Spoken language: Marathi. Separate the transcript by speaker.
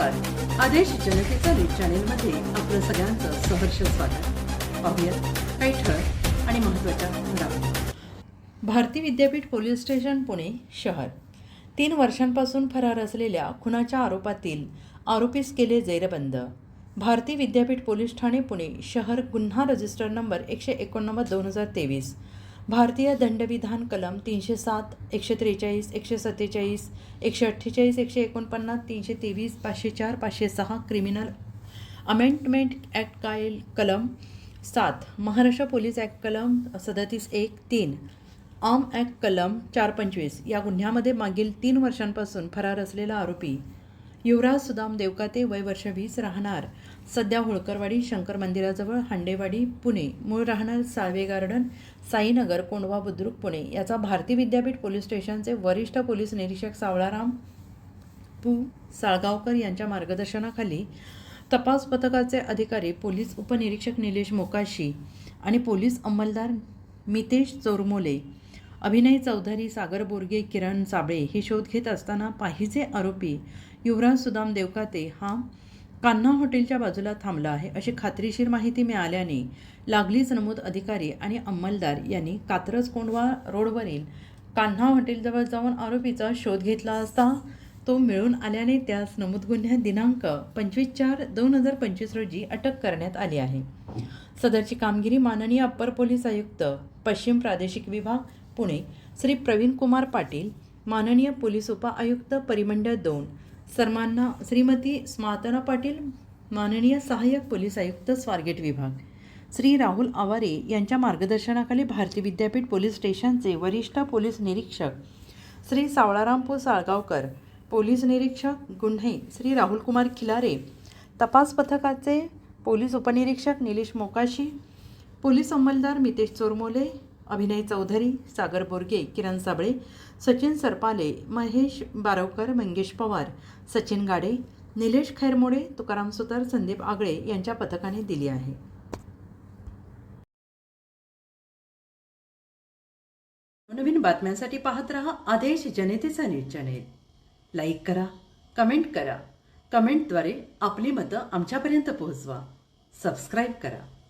Speaker 1: आदेश जनतेचा न्यूज चॅनेलमध्ये आपलं सगळ्यांचं सहर्ष स्वागत. पाहूयात काही ठळक आणि महत्त्वाच्या घडामोडी. भारती विद्यापीठ पोलीस स्टेशन पुणे शहर. तीन वर्षांपासून फरार असलेल्या खुनाच्या आरोपातील आरोपीस केले जेरबंद. भारती विद्यापीठ पोलीस ठाणे पुणे शहर गुन्हा रजिस्टर नंबर एकशे एकोणनव्वद दोन हजार तेवीस. भारतीय दंडविधान कलम तीनशे सात एकशे त्रेचाळीस एकशे सत्तेचाळीस एकशे अठ्ठेचाळीस एकशे एकोणपन्नास तीनशे तेवीस पाचशे चार पाचशे सहा क्रिमिनल अमेंडमेंट ॲक्ट काय कलम सात महाराष्ट्र पोलीस ॲक्ट कलम सदतीस एक तीन आर्म ॲक्ट कलम चार पंचवीस या गुन्ह्यामध्ये मागील तीन वर्षांपासून फरार असलेला आरोपी युवराज सुदाम देवकाते वय वर्ष वीस राहणार. सध्या होळकरवाडी शंकर मंदिराजवळ हांडेवाडी पुणे. मूळ राहणार साळवे गार्डन साईनगर कोंडवा बुद्रुक पुणे. याचा भारती विद्यापीठ पोलीस स्टेशनचे वरिष्ठ पोलीस निरीक्षक सावळाराम पू. साळगावकर यांच्या मार्गदर्शनाखाली तपास पथकाचे अधिकारी पोलीस उपनिरीक्षक निलेश मोकाशी आणि पोलीस अंमलदार मितेश चोरमोले अभिनय चौधरी सागर बोरगे किरण साबळे हे शोध घेत असताना पाहिजे आरोपी युवराज सुदाम देवकाते हा कान्हा हॉटेलच्या बाजूला थांबला आहे. अशी खात्रीशीर माहिती मिळाल्याने लागलीच नमूद अधिकारी आणि अंमलदार यांनी कात्रज कोंडवा रोडवरील कान्हा हॉटेलजवळ जाऊन आरोपीचा शोध घेतला असता तो मिळून आल्याने त्यास नमूद गुन्ह्यात दिनांक पंचवीस चार दोन हजार पंचवीस रोजी अटक करण्यात आली आहे. सदरची कामगिरी माननीय अप्पर पोलीस आयुक्त पश्चिम प्रादेशिक विभाग पुणे श्री प्रवीण कुमार पाटील माननीय पोलीस उपआयुक्त परिमंडळ दोन सर्वांना श्रीमती स्मातना पाटील माननीय सहाय्यक पोलीस आयुक्त स्वारगेट विभाग. श्री राहुल आवारे यांच्या मार्गदर्शनाखाली भारतीय विद्यापीठ पोलीस स्टेशनचे वरिष्ठ पोलीस निरीक्षक श्री सावळारामपूर साळगावकर पोलीस निरीक्षक गुन्हे श्री राहुलकुमार खिलारे तपास पथकाचे पोलीस उपनिरीक्षक निलेश मोकाशी पोलीस अंमलदार मितेश चोरमोले अभिनय चौधरी सागर बोरगे किरण साबळे सचिन सरपाले महेश बारवकर मंगेश पवार सचिन गाडे निलेश खैरमोडे तुकाराम सुतार संदीप आगळे यांच्या पथकाने दिली आहे. नवीन बातम्यांसाठी पाहत रहा आदेश जनतेचा न्यूज चॅनेल. लाईक करा कमेंट करा. कमेंटद्वारे आपली मतं आमच्यापर्यंत पोहोचवा. सबस्क्राईब करा.